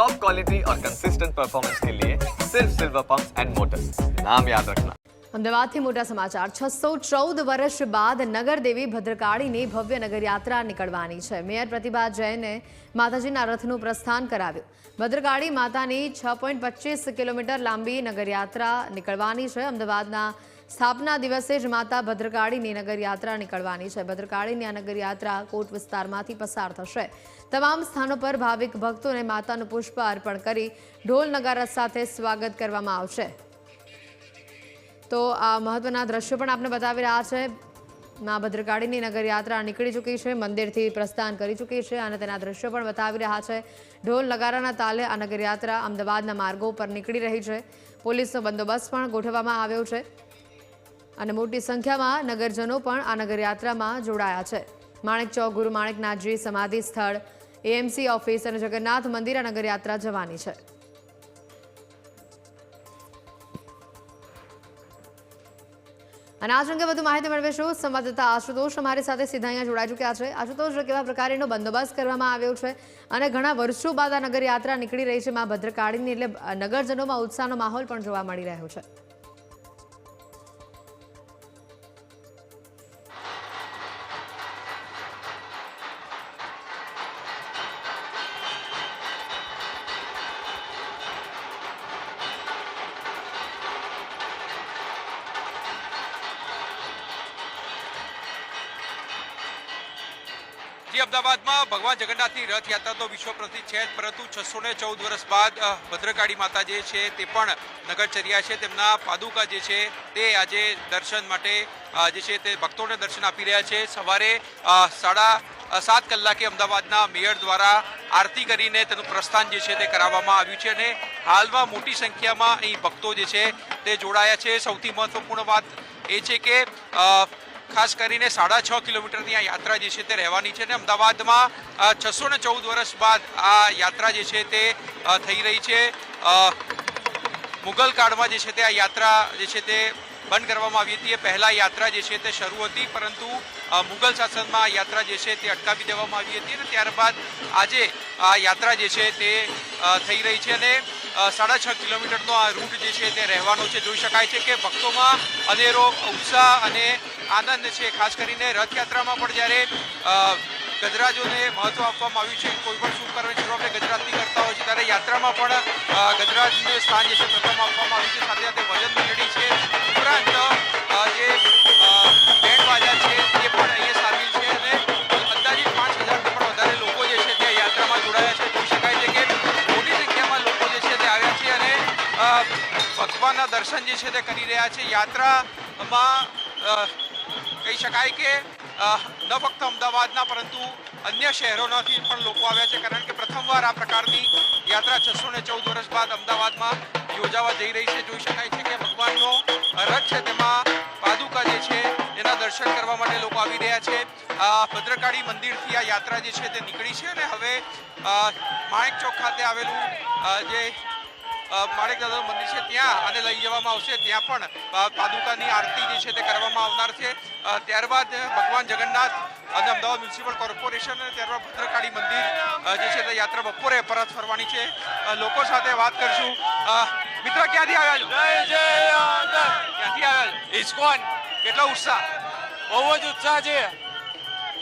Top quality और consistent performance के लिए सिर्फ सिल्वर पंप एंड मोटर्स नाम याद रखना અમદાવાદથી મોટા સમાચાર છસો ચૌદ વર્ષ બાદ નગરદેવી ભદ્રકાળીની ભવ્ય નગરયાત્રા નીકળવાની છે મેયર પ્રતિભા જૈને માતાજીના રથનું પ્રસ્થાન કરાવ્યું ભદ્રકાળી માતાની છ પોઈન્ટ પચીસ કિલોમીટર લાંબી નગરયાત્રા નીકળવાની છે અમદાવાદના સ્થાપના દિવસે જ માતા ભદ્રકાળીની નગરયાત્રા નીકળવાની છે. ભદ્રકાળીની આ નગરયાત્રા કોટ વિસ્તારમાંથી પસાર થશે. તમામ સ્થાનો પર ભાવિક ભક્તોને માતાનું પુષ્પ અર્પણ કરી ઢોલ નગારા સાથે સ્વાગત કરવામાં આવશે. તો આ મહત્વના દ્રશ્યો પણ આપણે બતાવી રહ્યા છે. મા ભદ્રકાળીની નગરયાત્રા નીકળી ચૂકી છે, મંદિરથી પ્રસ્થાન કરી ચૂકી છે અને તેના દ્રશ્યો પણ બતાવી રહ્યા છે. ઢોલ નગારાના તાલે આ નગરયાત્રા અમદાવાદના માર્ગો પર નીકળી રહી છે. પોલીસનો બંદોબસ્ત પણ ગોઠવવામાં આવ્યો છે. અને મોટી સંખ્યામાં નગરજનો પણ આ નગરયાત્રામાં જોડાયા છે. માણેક ચોક, ગુરુ માણેકનાથજી સમાધિ સ્થળ એએમસી ઓફિસ અને જગન્નાથ મંદિર આ નગરયાત્રા જવાની છે. અને આ અંગે વધુ માહિતી મેળવીશું. સંવાદદાતા આશુતોષ અમારી સાથે સીધા અહીંયા જોડાઈ ચૂક્યા છે. આશુતોષ કેવા પ્રકારનો બંદોબસ્ત કરવામાં આવ્યો છે અને ઘણા વર્ષો બાદ આ નગરયાત્રા નીકળી રહી છે, મા ભદ્રકાળીની એટલે નગરજનોમાં ઉત્સાહનો માહોલ પણ જોવા મળી રહ્યો છે. જે અમદાવાદમાં ભગવાન જગન્નાથની રથયાત્રા તો વિશ્વ પ્રસિદ્ધ છે જ, પરંતુ છસો ને ચૌદ વર્ષ બાદ ભદ્રકાળી માતા જે છે તે પણ નગરચર્યા છે. તેમના પાદુકા જે છે તે આજે દર્શન માટે જે છે તે ભક્તોને દર્શન આપી રહ્યા છે. સવારે સાડા સાત કલાકે અમદાવાદના મેયર દ્વારા આરતી કરીને તેનું પ્રસ્થાન જે છે તે કરાવવામાં આવ્યું છે અને હાલમાં મોટી સંખ્યામાં અહીં ભક્તો જે છે તે જોડાયા છે. સૌથી મહત્વપૂર્ણ વાત એ છે કે ખાસ કરીને સાડા છ કિલોમીટરની આ યાત્રા જે છે તે રહેવાની છે અને અમદાવાદમાં છસો ને ચૌદ વર્ષ બાદ આ યાત્રા જે છે તે થઈ રહી છે. મુગલ કાળમાં જે છે તે આ યાત્રા જે છે તે બંધ કરવામાં આવી હતી. એ પહેલાં યાત્રા જે છે તે શરૂ હતી, પરંતુ મુગલ શાસનમાં યાત્રા જે છે તે અટકાવી દેવામાં આવી હતી અને ત્યારબાદ આજે આ યાત્રા જે છે તે થઈ રહી છે અને સાડા છ કિલોમીટરનો આ રૂટ જે છે તે રહેવાનો છે. જોઈ શકાય છે કે ભક્તોમાં અનેરો ઉત્સાહ અને આનંદ છે, ખાસ કરીને રથયાત્રામાં પણ જ્યારે ગજરાજોને મહત્વ આપવામાં આવ્યું છે કોઈ પણ શુભ કાર્યની શરૂઆત આપણે ગજરાતથી કરતા હોય છે, ત્યારે યાત્રામાં પણ ગજરાજને સ્થાન જે છે, પ્રથમ આપવામાં આવ્યું છે, સાથે સાથે ભજન મંડળી છે, ઉપરાંત જે બેન્ડ છે તે પણ અહીંયા સામેલ છે, અને અંદાજિત પાંચ હજારથી પણ વધારે લોકો જે છે તે યાત્રામાં જોડાયા છે, જોઈ શકાય છે કે મોટી સંખ્યામાં લોકો જે છે તે આવ્યા છે, અને ભગવાનના દર્શન જે છે, તે કરી રહ્યા છે, યાત્રામાં કહી શકાય કે ન ફક્ત અમદાવાદના, પરંતુ અન્ય શહેરોમાંથી પણ લોકો આવ્યા છે. કારણ કે પ્રથમવાર આ પ્રકારની યાત્રા છસો ને ચૌદ વર્ષ બાદ અમદાવાદમાં યોજાવા જઈ રહી છે. જોઈ શકાય છે કે ભગવાનનો રથ છે તેમાં પાદુકા જે છે, એના દર્શન કરવા માટે લોકો આવી રહ્યા છે. ભદ્રકાળી મંદિરથી આ યાત્રા જે છે તે નીકળી છે અને હવે માણેક ચોક ખાતે આવેલું જે અ, માણેક દાદાનું મંદિર છે ત્યાં અને લઈ જવામાં આવશે. ત્યાં પણ પાદુકાની આરતી જે છે તે કરવામાં આવનાર છે. ત્યારબાદ ભગવાન જગન્નાથ અને અમદાવાદ મ્યુનિસિપલ કોર્પોરેશન અને ત્યારબાદ ભદ્રકાળી મંદિર જે છે તે યાત્રા બપોરે પરત ફરવાની છે. લોકો સાથે વાત કરશું. મિત્ર ક્યાંથી આવ્યા છો? ક્યાંથી આવ્યા છો? ઇસ્કોન કેટલો ઉત્સાહ? બહુ જ ઉત્સાહ છે.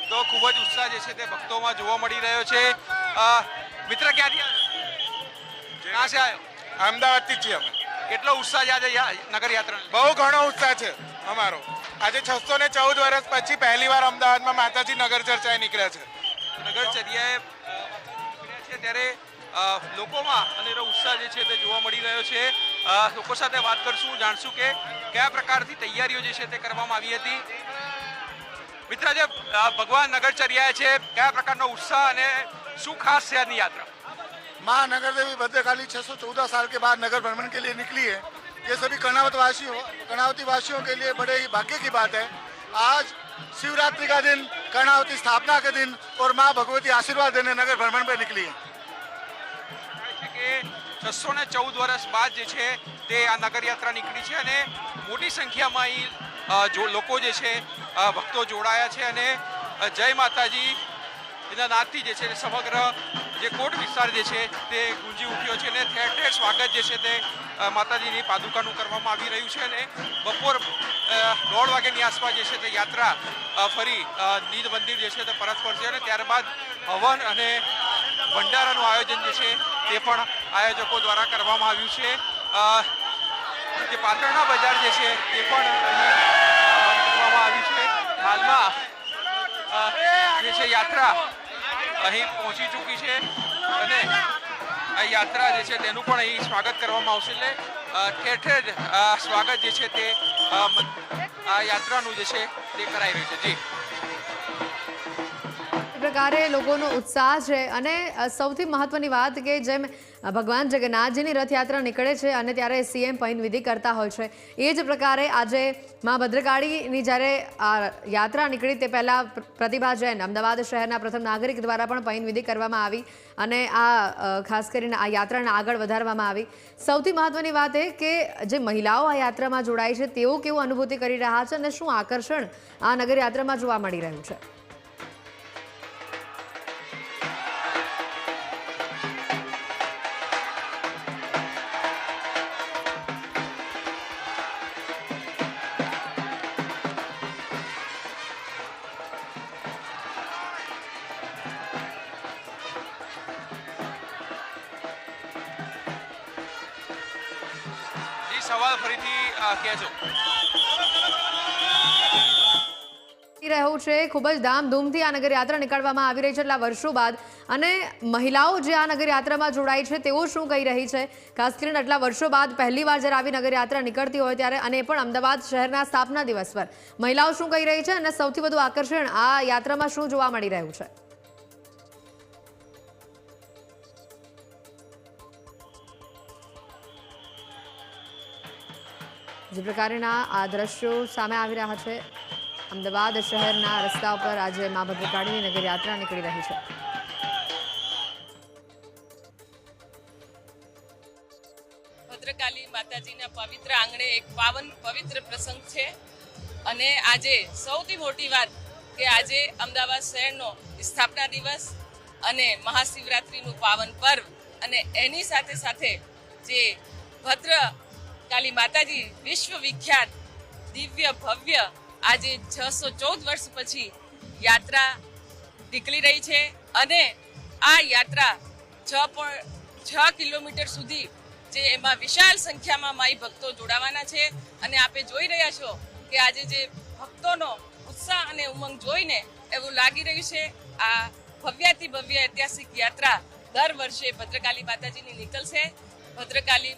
તો ખૂબ જ ઉત્સાહ જે છે તે ભક્તોમાં જોવા મળી રહ્યો છે. મિત્ર ક્યાંથી આવ્યો ક્યાં છે આવ્યો? અમદાવાદથી છીએ અમે. કેટલો ઉત્સાહ છે આજે યા- નગર યાત્રા બહુ ઘણો ઉત્સાહ છે અમારો. આજે છસો ને ચૌદ વર્ષ પછી પહેલી વાર અમદાવાદમાં માતાજી નગર ચર્ચાએ નીકળ્યા છે. નગરચર્યાએ નીકળ્યા છે ત્યારે લોકોમાં લોકોમાં એનો ઉત્સાહ જે છે તે જોવા મળી રહ્યો છે. લોકો સાથે વાત કરશું જાણશું કે કયા પ્રકારથી તૈયારીઓ જે છે તે કરવામાં આવી હતી. મિત્ર જે ભગવાન નગરચર્યા છે કયા પ્રકારનો ઉત્સાહ અને શું ખાસ છે આજની યાત્રા? माँ नगर देवी भद्रकाली 614 साल के बाद नगर भ्रमण के लिए निकली है ये सभी कर्णावत वासियों कर्णावती वासियों के लिए बड़े ही भाग्य की बात है आज शिवरात्रि का दिन कर्णावती स्थापना के दिन और माँ भगवती आशीर्वाद देने नगर भ्रमण पर निकली है છે કે છસો ને ચૌદ વર્ષ બાદ જે છે તે આ નગરયાત્રા નીકળી છે અને મોટી સંખ્યામાં અહીં અ, જો લોકો જે છે અ, ભક્તો જોડાયા છે અને અ, જય માતાજી એના નાદથી જે છે તે સમગ્ર જે કોટ વિસ્તાર જે છે તે ગુંજી ઉઠ્યો છે અને ઠેર ઠેર સ્વાગત જે છે તે માતાજીની પાદુકાનું કરવામાં આવી રહ્યું છે અને બપોર દોઢ વાગ્યાની આસપાસ જે છે તે યાત્રા ફરી નીદ મંદિર જે છે તે પરત ફરશે અને ત્યારબાદ હવન અને ભંડારાનું આયોજન જે છે તે પણ આયોજકો દ્વારા કરવામાં આવ્યું છે. જે પાટણના બજાર જે છે તે પણ કરવામાં આવ્યું છે. હાલમાં જે છે યાત્રા અહીં પહોંચી ચૂકી છે. અને આ યાત્રા જે છે તેનું પણ અહીં સ્વાગત કરવામાં આવશે. એટલે ઠેર ઠેર સ્વાગત જે છે તે આ યાત્રાનું જે છે તે કરાઈ રહ્યું છે. જી. પ્રકારે લોકોનો ઉત્સાહ છે. અને સૌથી મહત્વની વાત કે જેમ ભગવાન જગન્નાથજીની રથયાત્રા નીકળે છે અને ત્યારે સીએમ વિધિ કરતા હોય છે. એ જ પ્રકારે આજે મા ભદ્રકાળીની જ્યારે યાત્રા નીકળી તે પહેલાં પ્ર- પ્રતિભા જૈન અમદાવાદ શહેરના પ્રથમ નાગરિક દ્વારા પણ વિધિ કરવામાં આવી અને આ ખાસ કરીને આ યાત્રાને આગળ વધારવામાં આવી. સૌથી મહત્વની વાત એ કે જે મહિલાઓ આ યાત્રામાં જોડાય છે તેઓ કેવું અનુભૂતિ કરી રહ્યા છે અને શું આકર્ષણ આ નગર યાત્રામાં જોવા મળી રહ્યું છે? સવાલ ફરીથી કહેજો. રહ્યું છે, ખૂબ જ ધામધૂમથી આ નગર યાત્રા નીકળવામાં આવી રહી છે એટલા વર્ષો બાદ. અને મહિલાઓ જે આ નગરયાત્રામાં જોડાય છે, તેઓ શું કહી રહી છે? ખાસ કરીને આટલા વર્ષો બાદ પહેલી વાર જ્યારે આવી નગરયાત્રા નીકળતી હોય ત્યારે અને પણ અમદાવાદ શહેરના સ્થાપના દિવસ પર. મહિલાઓ શું કહી રહી છે? અને સૌથી વધુ આકર્ષણ આ યાત્રામાં શું જોવા મળી રહ્યું છે? જે પ્રકારના આ દ્રશ્યો સામે આવી રહ્યા છે. અમદાવાદ શહેરના રસ્તા ઉપર આજે મા ભદ્રકાળીની નગર યાત્રા નીકળી રહી છે. ભદ્રકાલી માતાજીના પવિત્ર આંગણે એક પાવન પવિત્ર પ્રસંગ છે. અને આજે સૌથી મોટી વાત કે આજે અમદાવાદ શહેરનો સ્થાપના દિવસ અને મહાશિવરાત્રિનું પાવન પર્વ અને એની સાથે સાથે જે ભદ્ર કાલી માતાજી વિશ્વ વિખ્યાત દિવ્ય ભવ્ય આજે છસો ચૌદ વર્ષ પછી યાત્રા નીકળી રહી છે અને આ યાત્રા છ છ કિલોમીટર સુધી જે એમાં વિશાળ સંખ્યામાં માઈ ભક્તો જોડાવાના છે. અને આપે જોઈ રહ્યા છો કે આજે જે ભક્તોનો ઉત્સાહ અને ઉમંગ જોઈને એવું લાગી રહ્યું છે. આ ભવ્યાતિ ભવ્ય ઐતિહાસિક યાત્રા દર વર્ષે ભદ્રકાલી માતાજીની નીકળશે. ભદ્રકાલી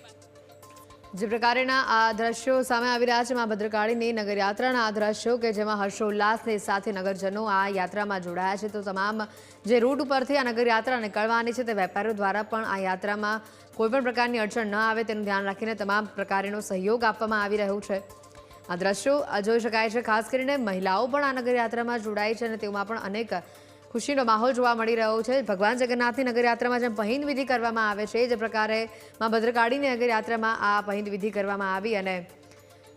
જે પ્રકારના આ દ્રશ્યો સામે આવી રહ્યા છે, મા ભદ્રકાળીની નગરયાત્રાના આ દ્રશ્યો કે જેમાં હર્ષોલ્લાસની સાથે નગરજનો આ યાત્રામાં જોડાયા છે, તો તમામ જે રૂટ ઉપરથી આ નગર યાત્રા નીકળવાની છે, તે વેપારીઓ દ્વારા પણ આ યાત્રામાં કોઈપણ પ્રકારની અડચણ ન આવે તેનું ધ્યાન રાખીને તમામ પ્રકારનો સહયોગ આપવામાં આવી રહ્યો છે. આ દ્રશ્યો જોઈ શકાય છે, ખાસ કરીને મહિલાઓ પણ આ નગરયાત્રામાં જોડાય છે અને તેમાં પણ અનેક ખુશીનો માહોલ જોવા મળી રહ્યો છે. ભગવાન જગન્નાથની નગરયાત્રામાં જેમ પહિંદ વિધિ કરવામાં આવે છે, જે પ્રકારે માં ભદ્રકાળીની નગરયાત્રામાં આ પહિંદ વિધિ કરવામાં આવી અને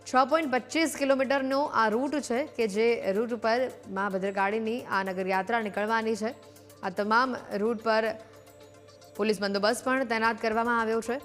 છ પોઈન્ટ પચીસ કિલોમીટરનો આ રૂટ છે કે જે રૂટ ઉપરમાં ભદ્રકાળીની આ નગરયાત્રા નીકળવાની છે. આ તમામ રૂટ પર પોલીસ બંદોબસ્ત પણ તૈનાત કરવામાં આવ્યો છે.